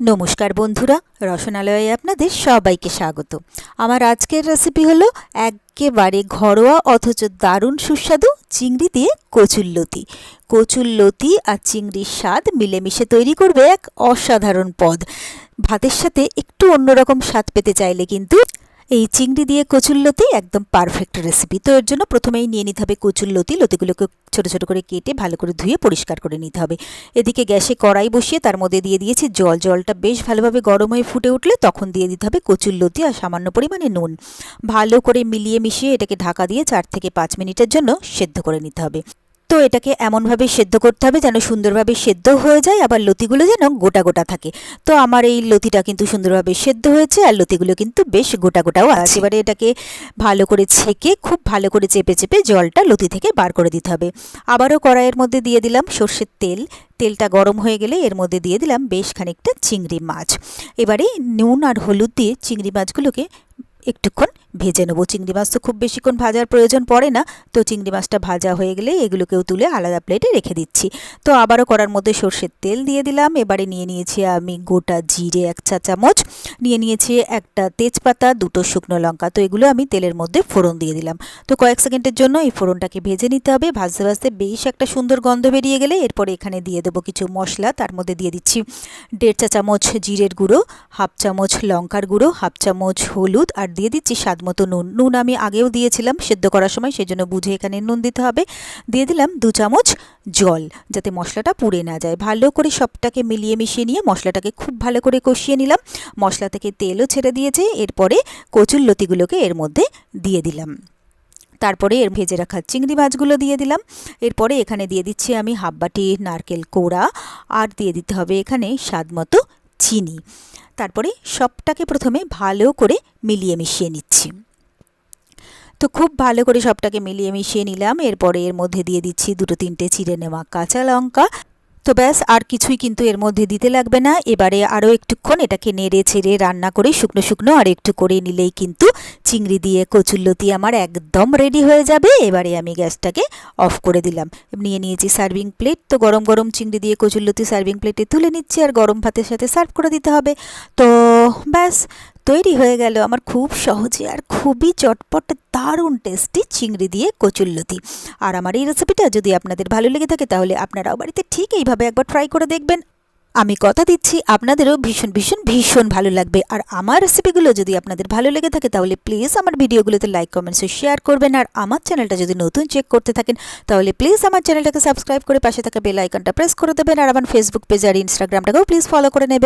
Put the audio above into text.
নমস্কার বন্ধুরা, রসনালয়ে আপনাদের সবাইকে স্বাগত। আমার আজকের রেসিপি হলো একেবারে ঘরোয়া অথচ দারুণ সুস্বাদু চিংড়ি দিয়ে কচুল্লতি কচুল্লতি আর চিংড়ির স্বাদ মিলেমিশে তৈরি করবে এক অসাধারণ পদ। ভাতের সাথে একটু অন্যরকম স্বাদ পেতে চাইলে কিন্তু এই চিংড়ি দিয়ে কচুল্লতি একদম পারফেক্ট রেসিপি তো এর জন্য প্রথমেই নিয়ে নিতে হবে কচুল্লতি লতিগুলোকে ছোটো ছোটো করে কেটে ভালো করে ধুয়ে পরিষ্কার করে নিতে হবে। এদিকে গ্যাসে কড়াই বসিয়ে তার মধ্যে দিয়ে দিয়েছি জল। জলটা বেশ ভালোভাবে গরম হয়ে ফুটে উঠলে তখন দিয়ে দিতে হবে কচুল্লতি আর সামান্য পরিমাণে নুন। ভালো করে মিলিয়ে মিশিয়ে এটাকে ঢাকা দিয়ে চার থেকে পাঁচ মিনিটের জন্য সেদ্ধ করে নিতে হবে। তো এটাকে এমনভাবে সেদ্ধ করতে হবে যেন সুন্দরভাবে সেদ্ধ হয়ে যায় আবার লতিগুলো যেন গোটা গোটা থাকে। তো আমার এই লতিটা কিন্তু সুন্দরভাবে সেদ্ধ হয়েছে আর লতিগুলো কিন্তু বেশ গোটা গোটাও আছে। এবারে এটাকে ভালো করে ছেঁকে খুব ভালো করে চেপে চেপে জলটা লতি থেকে বার করে দিতে হবে। আবারও কড়াইয়ের মধ্যে দিয়ে দিলাম সর্ষের তেল। তেলটা গরম হয়ে গেলে এর মধ্যে দিয়ে দিলাম বেশ খানিকটা চিংড়ি মাছ। এবারে নুন আর হলুদ দিয়ে চিংড়ি মাছগুলোকে একটুক্ষণ ভেজে নেব। চিংড়ি মাছ তো খুব বেশিক্ষণ ভাজার প্রয়োজন পড়ে না। তো চিংড়ি মাছটা ভাজা হয়ে গেলে এগুলোকেও তুলে আলাদা প্লেটে রেখে দিচ্ছি। তো আবারও করার মধ্যে সর্ষের তেল দিয়ে দিলাম। এবারে নিয়ে নিয়েছি আমি গোটা জিরে এক চা চামচ। নিয়ে নিয়েছি একটা তেজপাতা, দুটো শুকনো লঙ্কা। তো এগুলো আমি তেলের মধ্যে ফোড়ন দিয়ে দিলাম। তো কয়েক সেকেন্ডের জন্য এই ফোড়নটাকে ভেজে নিতে হবে। ভাজতে ভাজতে বেশ একটা সুন্দর গন্ধ বেরিয়ে গেলে এরপরে এখানে দিয়ে দেবো কিছু মশলা। তার মধ্যে দিয়ে দিচ্ছি দেড় চা চামচ জিরের গুঁড়ো, হাফ চামচ লঙ্কার গুঁড়ো, হাফ চামচ হলুদ, আর দিয়ে দিচ্ছি স্বাদ মতো নুন। নুন আমি আগেও দিয়েছিলাম সেদ্ধ করার সময় সেই জন্য বুঝে এখানে নুন দিতে হবে। দিয়ে দিলাম দু চামচ জল, যাতে মশলাটা পুড়ে না যায়। ভালো করে সবটাকে মিলিয়ে মিশিয়ে নিয়ে মশলাটাকে খুব ভালো করে কষিয়ে নিলাম। মশলা থেকে তেলও ছেড়ে দিয়েছে। এরপরে কচুর লতিগুলোকে এর মধ্যে দিয়ে দিলাম। তারপরে এর ভেজে রাখা চিংড়ি মাছগুলো দিয়ে দিলাম। এরপরে এখানে দিয়ে দিচ্ছি আমি হাফ বাটি নারকেল কোড়া। আর দিয়ে দিতে হবে এখানে স্বাদ মতো চিনি। তারপরে সবটাকে প্রথমে ভালো করে মিলিয়ে মিশিয়ে নিচ্ছি। তো খুব ভালো করে সবটাকে মিলিয়ে মিশিয়ে নিলাম। এরপরে এর মধ্যে দিয়ে দিচ্ছি দুটো তিনটে চিড়ে নেওয়া কাঁচা লঙ্কা তো ব্যাস, আর কিছুই কিন্তু এর মধ্যে দিতে লাগবে না। এবারে আরও একটুক্ষণ এটাকে নেড়ে ছেড়ে রান্না করে শুকনো শুকনো আর একটু করে নিলেই কিন্তু চিংড়ি দিয়ে কচুল্লতি আমার একদম রেডি হয়ে যাবে। এবারে আমি গ্যাসটাকে অফ করে দিলাম। নিয়ে নিয়েছি সার্ভিং প্লেট তো গরম গরম চিংড়ি দিয়ে কচুল্লতি সার্ভিং প্লেটে তুলে নিচ্ছি আর গরম ভাতের সাথে সার্ভ করে দিতে হবে। তো ব্যাস তৈরি হয়ে গেল আমার খুব সহজে আর খুবই চটপট, দারুণ টেস্টি চিংড়ি দিয়ে কচুল্লতি আর আমার এই রেসিপিটা যদি আপনাদের ভালো লেগে থাকে তাহলে আপনারাও বাড়িতে ঠিক এইভাবে একবার ট্রাই করে দেখবেন। আমি কথা দিচ্ছি, আপনাদেরও ভীষণ ভীষণ ভীষণ ভালো লাগবে। আর আমার রেসিপিগুলো যদি আপনাদের ভালো লেগে থাকে তাহলে প্লিজ আমার ভিডিওগুলোতে লাইক কমেন্টস শেয়ার করবেন। আর আমার চ্যানেলটা যদি নতুন চেক করতে থাকেন তাহলে প্লিজ আমার চ্যানেলটাকে সাবস্ক্রাইব করে পাশে থাকা বেল আইকনটা প্রেস করে দেবেন। আর আমার ফেসবুক পেজ আর ইনস্টাগ্রামটাকেও প্লিজ ফলো করে নেবেন।